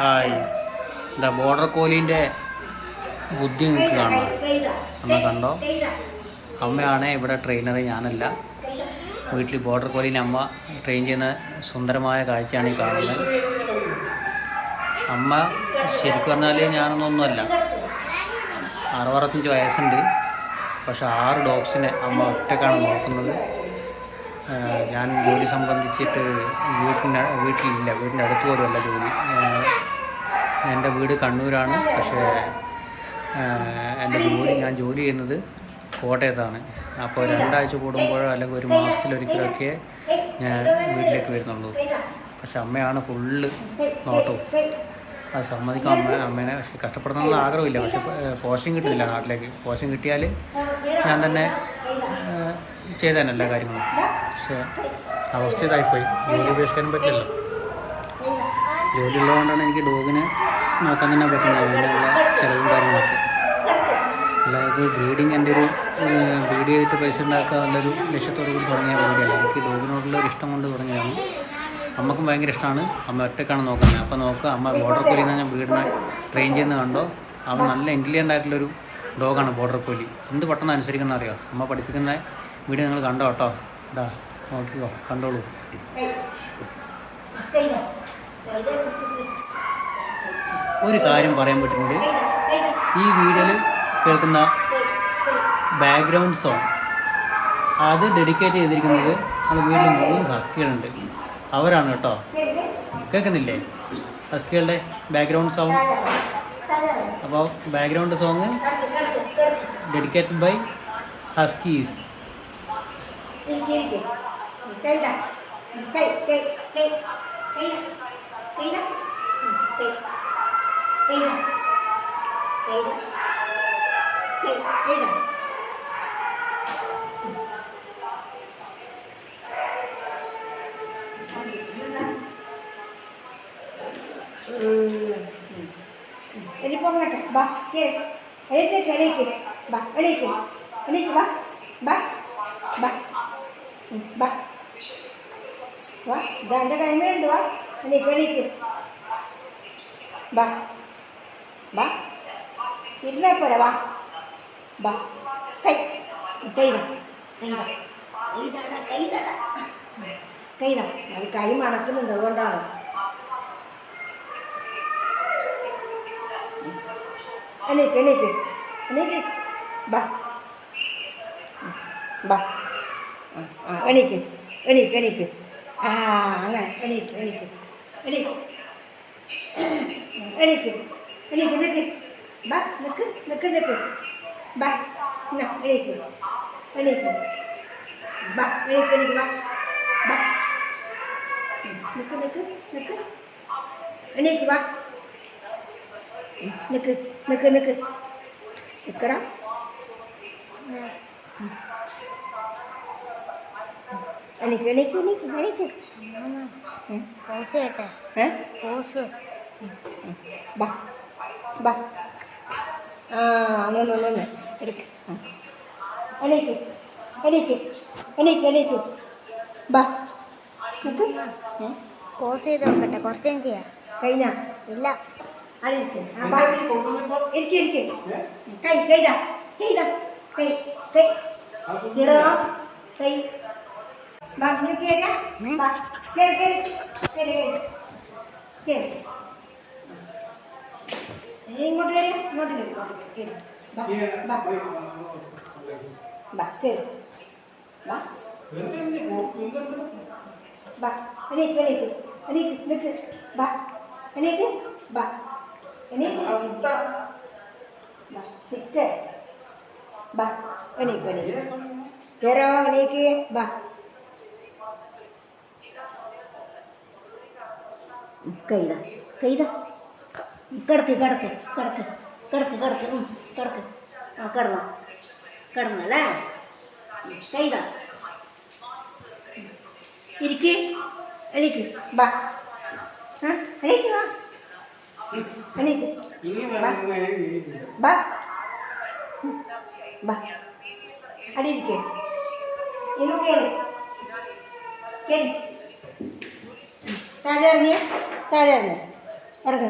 Hi. എന്താ border കോലീന്റെ ബുദ്ധി നിങ്ങൾക്ക് കാണണം അമ്മ കണ്ടോ? അമ്മയാണ് ഇവിടെ ട്രെയിനർ ഞാനല്ല. വീട്ടിൽ ബോർഡർ കോലീന്റെ അമ്മ ട്രെയിൻ ചെയ്യുന്ന സുന്ദരമായ കാഴ്ചയാണ് ഈ കാണുന്നത്. അമ്മ ശരിക്കും പറഞ്ഞാൽ ഞാനൊന്നൊന്നുമല്ല. അറുപത്തഞ്ച് വയസ്സുണ്ട്. പക്ഷെ ആറ് ഡോഗ്സിനെ അമ്മ ഒറ്റക്കാണ് നോക്കുന്നത്. ഞാൻ ജോലി സംബന്ധിച്ചിട്ട് വീട്ടിന്റെ വീട്ടിലില്ല. വീടിന്റെ അടുത്ത് പോലുമല്ല ജോലി. എന്റെ വീട് കണ്ണൂരാണ്. പക്ഷേ എന്റെ ജോലി ഞാൻ ജോലി ചെയ്യുന്നത് കോട്ടയത്താണ്. അപ്പോൾ രണ്ടാഴ്ച കൂടുമ്പോഴോ അല്ലെങ്കിൽ ഒരു മാസത്തിലൊരിക്കലൊക്കെ ഞാൻ വീട്ടിലേക്ക് വരുന്നുള്ളൂ. പക്ഷെ അമ്മയാണ് ഫുള്ള് നോട്ടവും. അത് സമ്മതിക്കും അമ്മ അമ്മേനെ. പക്ഷെ കഷ്ടപ്പെടണമെന്ന് ആഗ്രഹമില്ല. പക്ഷെ പോഷൻ കിട്ടുന്നില്ല നാട്ടിലേക്ക്. പോഷൻ കിട്ടിയാൽ ഞാൻ തന്നെ ഏഹ്, ചെയ്തേനെ കാര്യങ്ങളും. പക്ഷേ അവസ്ഥ ഇതായിപ്പോയി ജോലി ഉപേക്ഷിക്കാനും പറ്റില്ലല്ലോ. ജോലി ഉള്ളതുകൊണ്ടാണ് എനിക്ക് ഡോഗിനെ നോക്കാൻ തന്നെ പറ്റുന്നത്. അതിന്റെ ഉള്ള ചിലവും കാര്യങ്ങളൊക്കെ. അല്ലാതെ ബ്രീഡിങ് എന്റെ ഒരു ബ്രീഡ് ചെയ്തിട്ട് പൈസ ഉണ്ടാക്കുക എന്നുള്ളൊരു ലക്ഷ്യത്തോടു കൂടി തുടങ്ങിയ പോലെയല്ല എനിക്ക് ഡോഗിനോടുള്ള ഒരു ഇഷ്ടം കൊണ്ട് തുടങ്ങിയതാണ്. അമ്മക്കും ഭയങ്കര ഇഷ്ടമാണ്. അമ്മ ഒറ്റക്കാണ് നോക്കുന്നത്. അപ്പോൾ നോക്കുക അമ്മ ബോർഡർ കോലി എന്ന് ഞാൻ വീടിനെ ട്രെയിൻ ചെയ്യുന്ന കണ്ടോ? അവൻ നല്ല ഇന്റലിജന്റ് ആയിട്ടുള്ളൊരു ഡോഗാണ് ബോർഡർ കോലി എന്ത് പെട്ടെന്ന് അനുസരിക്കുന്ന അറിയോ? അമ്മ പഠിപ്പിക്കുന്ന വീഡിയോ നിങ്ങൾ കണ്ടോ കേട്ടോ? ഇതാ. നോക്കിക്കോ കണ്ടോളൂ. ഒരു കാര്യം പറയാൻ പറ്റുന്നുണ്ട്. ഈ വീഡിയോയിൽ കേൾക്കുന്ന ബാക്ക്ഗ്രൗണ്ട് സോങ് അത് ഡെഡിക്കേറ്റ് ചെയ്തിരിക്കുന്നത് നമ്മുടെ വീട്ടിൽ മൂന്ന് ഹസ്കികളുണ്ട്. അവരാണ് കേട്ടോ. കേൾക്കുന്നില്ലേ? ഹസ്കികളുടെ ബാക്ക്ഗ്രൗണ്ട് സോങ് അപ്പോൾ background song dedicated by huskies cây này cây cây cây cây này cây này cây cây này cây này cây cây này ini pun nak bah kiri, ini tu kiri kiri, bah kiri kiri, ini tu bah, bah, bah, bah. വാ ഇതാ എന്റെ ടൈമിലുണ്ട് വാ. എണീക്ക് എണീക്ക്. വാ വാ. ഇരുന്നേ പോരെ വാ. വാ. കൈ കൈതാടാ കൈതാടാ കൈത അത് കൈ മണക്കുന്നുണ്ട് അതുകൊണ്ടാണ്. എണീക്ക് എണീക്ക്. എണീക്ക്. ബാ ബാ ആ എണീക്ക്. എണീക്ക് എണീക്ക്. ആ അങ്ങനെ എണീക്ക് എണീക്ക്. എണീക്ക്. എണീക്ക് എണീക്ക് നിൽക്ക് ബാ നിൽക്ക് നിൽക്ക് നിൽക്ക് ബാ എന്നാ എണീക്ക്. എണീക്ക്. ബാ എണീക്ക് എണീക്ക് ബാ. ബാ. നിൽക്ക് നിൽക്ക് നിൽക്ക് എണീക്ക് ബാ. നിക്ക് നിക്ക് നിക്ക്. നിക്കടാ. എണീക്ക് എണീക്ക് എണീക്ക് എണീക്ക്. പോസ് കേട്ടെ? ഏ? പോസ് ബാ ബാ. ആ നിന്ന് നിന്ന് എടുക്ക്. എണീക്ക് എണീക്ക് എണീക്ക് എണീക്ക്. ബാ. നിക്ക്? പോസ് ചെയ്ത് നോക്കട്ടെ. കുറച്ച് ഞാൻ ചെയ്യാം. കഴിഞ്ഞാ? ഇല്ല. അവിടെ ഇരിക്ക്. ആ, ബാ. ഇരിക്ക്. കൈ കൈതാ കൈതാ കൈ കൈ ഇറോ കൈ. ഇങ്ങോട്ട് കേറി ഇങ്ങോട്ട് ഇങ്ങോട്ട് കേറി എണീക്ക് ബാ എണീക്ക് ബാ നിൽക്ക് ബാ എണീക്ക് എണീക്ക് കയറോ എണീക്ക് ബാ കൈത കൈത. കിടക്ക് കിടക്ക് കിടക്ക് കിടക്ക് കിടക്ക് കിടക്ക്. ആ കിടന്നോ. കിടന്നല്ലേ കൈത. ഇരിക്ക്. എണീക്ക്. ബാ. എണീക്ക് വാ എണീക്ക്. ബാ. ബാ. അടിയിരിക്കേ ഇന്നു കേറി. കേറി. താഴെ ഇറങ്ങിയ. താഴെ ഇറങ്ങി ഇറങ്ങ്